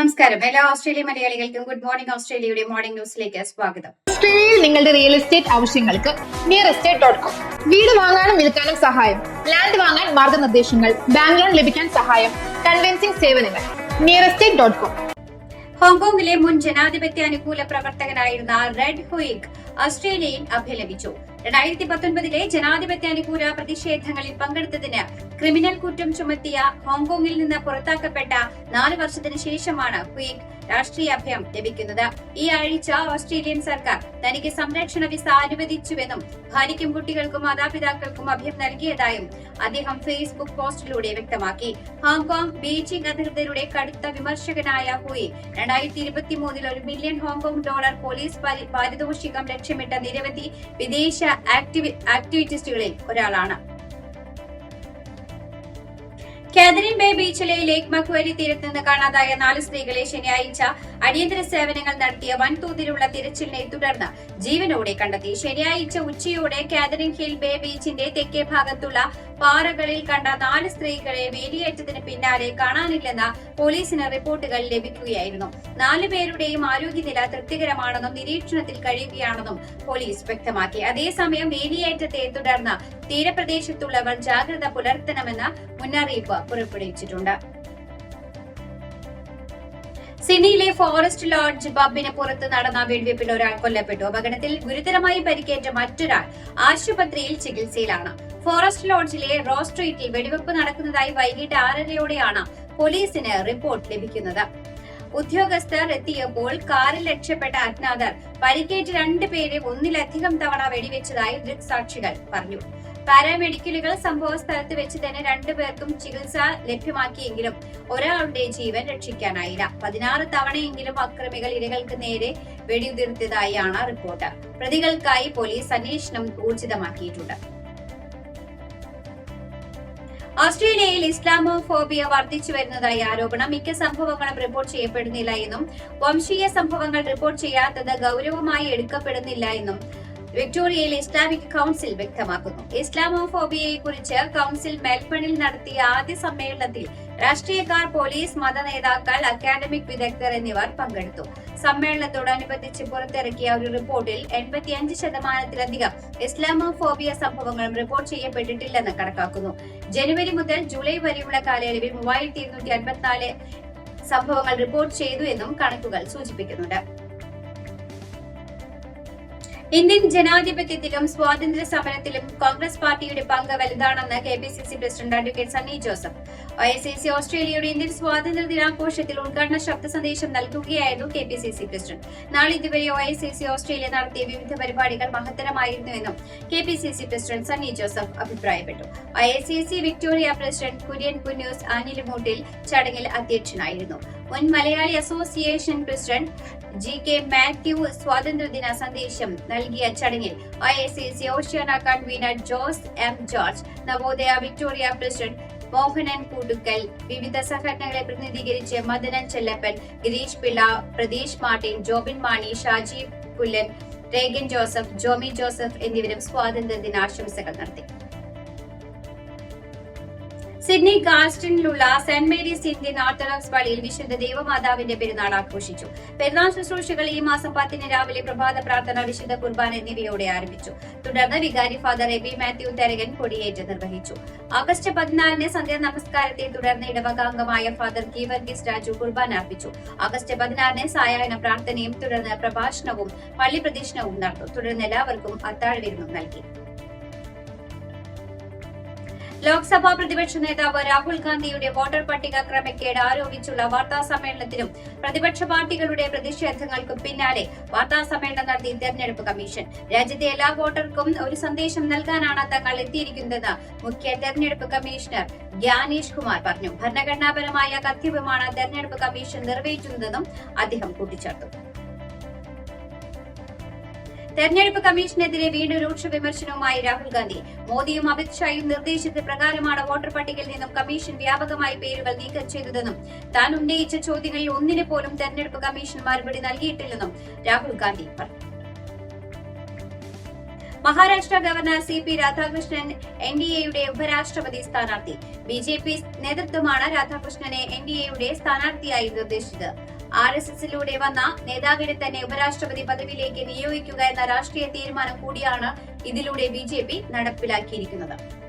നമസ്കാരം. എല്ലാ ഓസ്ട്രേലിയ മലയാളികൾക്കും ഗുഡ് മോർണിംഗ് ഓസ്ട്രേലിയയുടെ മോർണിംഗ് ന്യൂസിലേക്ക് സ്വാഗതം. ഓസ്ട്രേലിയയിൽ നിങ്ങളുടെ റിയൽ എസ്റ്റേറ്റ് ആവശ്യങ്ങൾക്ക് നിയർ എസ്റ്റേറ്റ് ഡോട്ട് കോം വീട് വാങ്ങാനും വിൽക്കാനും സഹായം. ലാൻഡ് വാങ്ങാൻ മാർഗനിർദ്ദേശങ്ങൾ. ബാങ്ക് ലോൺ ലഭിക്കാൻ സഹായം. കൺവെൻസിംഗ് സേവനങ്ങൾ. നിയർ എസ്റ്റേറ്റ് ഡോട്ട് കോം ഹോങ്കോങ്ങിലെ മുൻ ജനാധിപത്യ അനുകൂല പ്രവർത്തകനായിരുന്ന റെഡ് ഹുയിക് ഓസ്ട്രേലിയയിൽ അഭിലപിച്ചു രണ്ടായിരത്തി പത്തൊൻപതിലെ ജനാധിപത്യ അനുകൂല പ്രതിഷേധങ്ങളിൽ പങ്കെടുത്തതിന് ക്രിമിനൽ കുറ്റം ചുമത്തിയ ഹോങ്കോങ്ങിൽ നിന്ന് പുറത്താക്കപ്പെട്ട നാല് വർഷത്തിന് ശേഷമാണ് ഹുയിക് രാഷ്ട്രീയ അഭയം ലഭിക്കുന്നത്. ഈ ആഴ്ച ഓസ്ട്രേലിയൻ സർക്കാർ തനിക്ക് സംരക്ഷണ വിസ അനുവദിച്ചുവെന്നും ഭാര്യയ്ക്കും കുട്ടികൾക്കും മാതാപിതാക്കൾക്കും അഭയം നൽകിയതായും അദ്ദേഹം ഫേസ്ബുക്ക് പോസ്റ്റിലൂടെ വ്യക്തമാക്കി. ഹോങ്കോങ് ബീജിംഗ് അധികൃതരുടെ കടുത്ത വിമർശകനായ ഹുയി രണ്ടായിരത്തി ഇരുപത്തി മൂന്നിൽ ഒരു മില്യൺ ഹോങ്കോങ് ഡോളർ പോലീസ് പരി- പാരിതോഷികം ലക്ഷ്യമിട്ട നിരവധി വിദേശ ആക്ടിവി ആക്ടിവിറ്റിസ്റ്റുകളിൽ ഒരാളാണ്. കാതറിൻ ബേ ബീച്ചിലെ ലേക്ക് മക്വരി തീരത്ത് നിന്ന് കാണാതായ നാല് സ്ത്രീകളെ ശനിയാഴ്ച അടിയന്തര സേവനങ്ങൾ നടത്തിയ വൻതോതിലുള്ള തിരച്ചിലിനെ തുടർന്ന് ജീവനോടെ കണ്ടെത്തി. ശനിയാഴ്ച ഉച്ചയോടെ കാതറിൻ ഹിൽ ബേ ബീച്ചിന്റെ തെക്കേ ഭാഗത്തുള്ള പാറകളിൽ കണ്ട നാല് സ്ത്രീകളെ വേലിയേറ്റത്തിന് പിന്നാലെ കാണാനില്ലെന്ന പോലീസിന് റിപ്പോർട്ടുകൾ ലഭിക്കുകയായിരുന്നു. നാല് പേരുടെയും ആരോഗ്യനില തൃപ്തികരമാണെന്നും നിരീക്ഷണത്തിൽ കഴിയുകയാണെന്നും പോലീസ് വ്യക്തമാക്കി. അതേസമയം വേലിയേറ്റത്തെ തുടർന്ന് തീരപ്രദേശത്തുള്ളവർ ജാഗ്രത പുലർത്തണമെന്ന മുന്നറിയിപ്പ് പുറപ്പെടുവിച്ചിട്ടുണ്ട്. സിഡ്നിയിലെ ഫോറസ്റ്റ് ലോഡ്ജ് പബ്ബിന് പുറത്ത് നടന്ന വെടിവെപ്പിൽ ഒരാൾ കൊല്ലപ്പെട്ടു. അപകടത്തിൽ ഗുരുതരമായി പരിക്കേറ്റ മറ്റൊരാൾ ആശുപത്രിയിൽ ചികിത്സയിലാണ്. ഫോറസ്റ്റ് ലോഡ്ജിലെ റോ സ്ട്രീറ്റിൽ വെടിവെപ്പ് നടക്കുന്നതായി വൈകിട്ട് ആറരയോടെയാണ് പോലീസിന് റിപ്പോർട്ട് ലഭിക്കുന്നത്. ഉദ്യോഗസ്ഥർ എത്തിയപ്പോൾ കാറിൽ രക്ഷപ്പെട്ട അജ്ഞാതർ പരിക്കേറ്റ് രണ്ടുപേരെ ഒന്നിലധികം തവണ വെടിവെച്ചതായി ദൃക്സാക്ഷികൾ പറഞ്ഞു. പാരാമെഡിക്കലുകൾ സംഭവ സ്ഥലത്ത് വെച്ച് തന്നെ രണ്ടുപേർക്കും ചികിത്സ ലഭ്യമാക്കിയെങ്കിലും ഒരാളുടെ ജീവൻ രക്ഷിക്കാനായില്ല. പതിനാറ് തവണയെങ്കിലും അക്രമികൾ ഇരകൾക്ക് നേരെ വെടിയുതിർത്തതായാണ് റിപ്പോർട്ട്. പ്രതികൾക്കായി പോലീസ് അന്വേഷണം ഊർജിതമാക്കിയിട്ടുണ്ട്. ഓസ്ട്രേലിയയിൽ ഇസ്ലാമോഫോബിയ വർദ്ധിച്ചു വരുന്നതായി ആരോപണം. മിക്ക സംഭവങ്ങളും റിപ്പോർട്ട് ചെയ്യപ്പെടുന്നില്ല എന്നും വംശീയ സംഭവങ്ങൾ റിപ്പോർട്ട് ചെയ്യാത്തത് ഗൌരവമായി എടുക്കപ്പെടുന്നില്ല എന്നും വിക്ടോറിയയിൽ ഇസ്ലാമിക് കൗൺസിൽ വ്യക്തമാക്കുന്നു. ഇസ്ലാമോഫോബിയയെ കുറിച്ച് കൌൺസിൽ മെൽബണിൽ നടത്തിയ ആദ്യ സമ്മേളനത്തിൽ രാഷ്ട്രീയക്കാർ പോലീസ് മത നേതാക്കൾ അക്കാദമിക് വിദഗ്ധർ എന്നിവർ പങ്കെടുത്തു. സമ്മേളനത്തോടനുബന്ധിച്ച് പുറത്തിറക്കിയ ഒരു റിപ്പോർട്ടിൽ എൺപത്തിയഞ്ച് ശതമാനത്തിലധികം ഇസ്ലാമോഫോബിയ സംഭവങ്ങളും റിപ്പോർട്ട് ചെയ്യപ്പെട്ടിട്ടില്ലെന്ന് കണക്കാക്കുന്നു. ജനുവരി മുതൽ ജൂലൈ വരെയുള്ള കാലയളവിൽ മൂവായിരത്തി ഇരുന്നൂറ്റി അൻപത്തിനാല് സംഭവങ്ങൾ റിപ്പോർട്ട് ചെയ്തു എന്നും കണക്കുകൾ സൂചിപ്പിക്കുന്നുണ്ട്. ഇന്ത്യൻ ജനാധിപത്യത്തിലും സ്വാതന്ത്ര്യ സമരത്തിലും കോൺഗ്രസ് പാർട്ടിയുടെ പങ്ക് വലുതാണെന്ന് K P C C president advocate Sunny Joseph. O S C ഓസ്ട്രേലിയയുടെ ഇന്ത്യൻ സ്വാതന്ത്ര്യ ദിനാഘോഷത്തിൽ ഉദ്ഘാടന ശബ്ദ സന്ദേശം നൽകുകയായിരുന്നു K P C C president. നാളെ ഇതുവരെ O S A C Australia നടത്തിയ വിവിധ പരിപാടികൾ മഹത്തരമായിരുന്നുവെന്നും K P C C president Sunny Joseph അഭിപ്രായപ്പെട്ടു. I S A C Victoria president Kurian കുന്യൂസ് Anilumoottil ചടങ്ങിൽ അധ്യക്ഷനായിരുന്നു. മുൻ Malayali association president G K Mathew സ്വാതന്ത്ര്യദിന സന്ദേശം നൽകിയ ചടങ്ങിൽ I S A C Oceania convener Jose M George Navodaya Victoria president Mohanan Kudukkal വിവിധ സംഘടനകളെ പ്രതിനിധീകരിച്ച് മദനൻ ചെല്ലപ്പൻ ഗിരീഷ് പിള്ള പ്രതീഷ് മാർട്ടിൻ ജോബിൻ മാണി ഷാജി പുല്ലൻ രേഗൻ ജോസഫ് ജോമി ജോസഫ് എന്നിവരും സ്വാതന്ത്ര്യ ദിനാശംസകൾ നടത്തി. സിഡ്നി കാസ്റ്റിനിലുള്ള സെന്റ് മേരീസ് ഇന്ത്യൻ ഓർത്തഡോക്സ് പള്ളിയിൽ വിശുദ്ധ ദൈവമാതാവിന്റെ പെരുന്നാൾ ആഘോഷിച്ചു. പെരുന്നാൾ ശുശ്രൂഷകൾ ഈ മാസം പത്തിന് രാവിലെ പ്രഭാത പ്രാർത്ഥന വിശുദ്ധ കുർബാന എന്നിവയോടെ ആരംഭിച്ചു. തുടർന്ന് വികാരി ഫാദർ എബി മാത്യു തെരകൻ കൊടിയേറ്റ് നിർവഹിച്ചു. ആഗസ്റ്റ് പതിനാലിന് സന്ധ്യാ നമസ്കാരത്തെ തുടർന്ന് ഇടവകാംഗമായ ഫാദർ കീവർഗീസ് രാജു കുർബാന അർപ്പിച്ചു. ആഗസ്റ്റ് പതിനാറിന് സായാഹ്ന പ്രാർത്ഥനയും തുടർന്ന് പ്രഭാഷണവും പള്ളി പ്രദക്ഷിണവും നടന്നു. തുടർന്ന് എല്ലാവർക്കും അത്താഴ വിരുന്നും നൽകി. ലോക്സഭാ പ്രതിപക്ഷ നേതാവ് രാഹുൽ ഗാന്ധിയുടെ വോട്ടർ പട്ടിക ക്രമക്കേട് ആരോപിച്ചുള്ള വാർത്താ സമ്മേളനത്തിനും പ്രതിപക്ഷ പാർട്ടികളുടെ പ്രതിഷേധങ്ങൾക്കും പിന്നാലെ വാർത്താ സമ്മേളനം നടത്തി തെരഞ്ഞെടുപ്പ് കമ്മീഷൻ. രാജ്യത്തെ എല്ലാ വോട്ടർക്കും ഒരു സന്ദേശം നൽകാനാണ് തങ്ങൾ എത്തിയിരിക്കുന്നതെന്ന് മുഖ്യ തെരഞ്ഞെടുപ്പ് കമ്മീഷണർ ഗ്യാനേഷ് കുമാർ പറഞ്ഞു. ഭരണഘടനാപരമായ കർത്തവ്യമാണ് തെരഞ്ഞെടുപ്പ് കമ്മീഷൻ നിർവഹിക്കുന്നതെന്നും അദ്ദേഹം കൂട്ടിച്ചേർത്തു. തെരഞ്ഞെടുപ്പ് കമ്മീഷനെതിരെ വീണ്ടും രൂക്ഷ വിമർശനവുമായി രാഹുൽ ഗാന്ധി. മോദിയും അമിത്ഷായും നിർദ്ദേശിച്ച പ്രകാരമാണ് വോട്ടർ പട്ടികയിൽ നിന്നും കമ്മീഷൻ വ്യാപകമായി പേരുകൾ നീക്കം ചെയ്തതെന്നും താൻ ഉന്നയിച്ച ചോദ്യങ്ങളിൽ ഒന്നിനെ പോലും തെരഞ്ഞെടുപ്പ് കമ്മീഷൻ മറുപടി നൽകിയിട്ടില്ലെന്നും രാഹുൽ ഗാന്ധി പറഞ്ഞു. Maharashtra governor C P Radhakrishnan N D എയുടെ ഉപരാഷ്ട്രപതി സ്ഥാനാർത്ഥി. ബി ജെ പി നേതൃത്വമാണ് രാധാകൃഷ്ണനെ എൻ ഡി എയുടെ സ്ഥാനാർത്ഥിയായി നിർദ്ദേശിച്ചത്. ആർ എസ് എസിലൂടെ വന്ന നേതാവിനെ തന്നെ ഉപരാഷ്ട്രപതി പദവിയിലേക്ക് നിയോഗിക്കുക എന്ന രാഷ്ട്രീയ തീരുമാനം കൂടിയാണ് ഇതിലൂടെ ബി നടപ്പിലാക്കിയിരിക്കുന്നത്.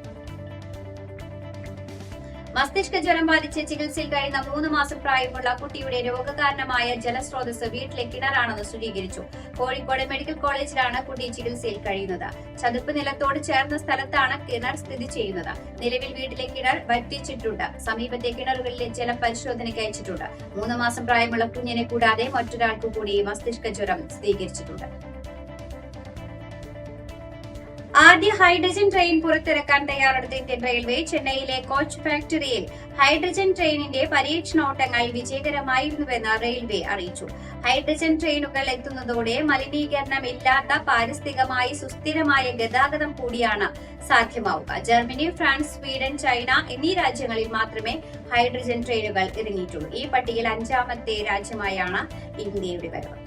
മസ്തിഷ്ക ജ്വരം ബാധിച്ച് ചികിത്സയിൽ കഴിയുന്ന മൂന്ന് മാസം പ്രായമുള്ള കുട്ടിയുടെ രോഗകാരണമായ ജലസ്രോതസ് വീട്ടിലെ കിണറാണെന്ന് സ്ഥിരീകരിച്ചു. കോഴിക്കോട് മെഡിക്കൽ കോളേജിലാണ് കുട്ടി ചികിത്സയിൽ കഴിയുന്നത്. ചതുപ്പ് നിലത്തോട് ചേർന്ന സ്ഥലത്താണ് കിണർ സ്ഥിതി ചെയ്യുന്നത്. നിലവിൽ വീട്ടിലെ കിണർ വറ്റിച്ചിട്ടുണ്ട്. സമീപത്തെ കിണറുകളിലെ ജലം പരിശോധനയ്ക്ക് അയച്ചിട്ടുണ്ട്. മൂന്ന് മാസം പ്രായമുള്ള കുഞ്ഞിനെ കൂടാതെ മറ്റൊരാൾക്കു കൂടി മസ്തിഷ്ക ജ്വരം സ്ഥിരീകരിച്ചിട്ടുണ്ട്. ആദ്യ ഹൈഡ്രജൻ ട്രെയിൻ പുറത്തിറക്കാൻ തയ്യാറെടുത്ത ഇന്ത്യൻ റെയിൽവേ ചെന്നൈയിലെ കോച്ച് ഫാക്ടറിയിൽ ഹൈഡ്രജൻ ട്രെയിനിന്റെ പരീക്ഷണോട്ടങ്ങൾ വിജയകരമായിരുന്നുവെന്ന് റെയിൽവേ അറിയിച്ചു. ഹൈഡ്രജൻ ട്രെയിനുകൾ എത്തുന്നതോടെ മലിനീകരണമില്ലാത്ത പാരിസ്ഥിതികമായി സുസ്ഥിരമായ ഗതാഗതം കൂടിയാണ് സാധ്യമാവുക. ജർമ്മനി ഫ്രാൻസ് സ്വീഡൻ ചൈന എന്നീ രാജ്യങ്ങളിൽ മാത്രമേ ഹൈഡ്രജൻ ട്രെയിനുകൾ ഇറങ്ങിയിട്ടുള്ളൂ. ഈ പട്ടികയിൽ അഞ്ചാമത്തെ രാജ്യമായാണ് ഇന്ത്യയുടെ വരവ്.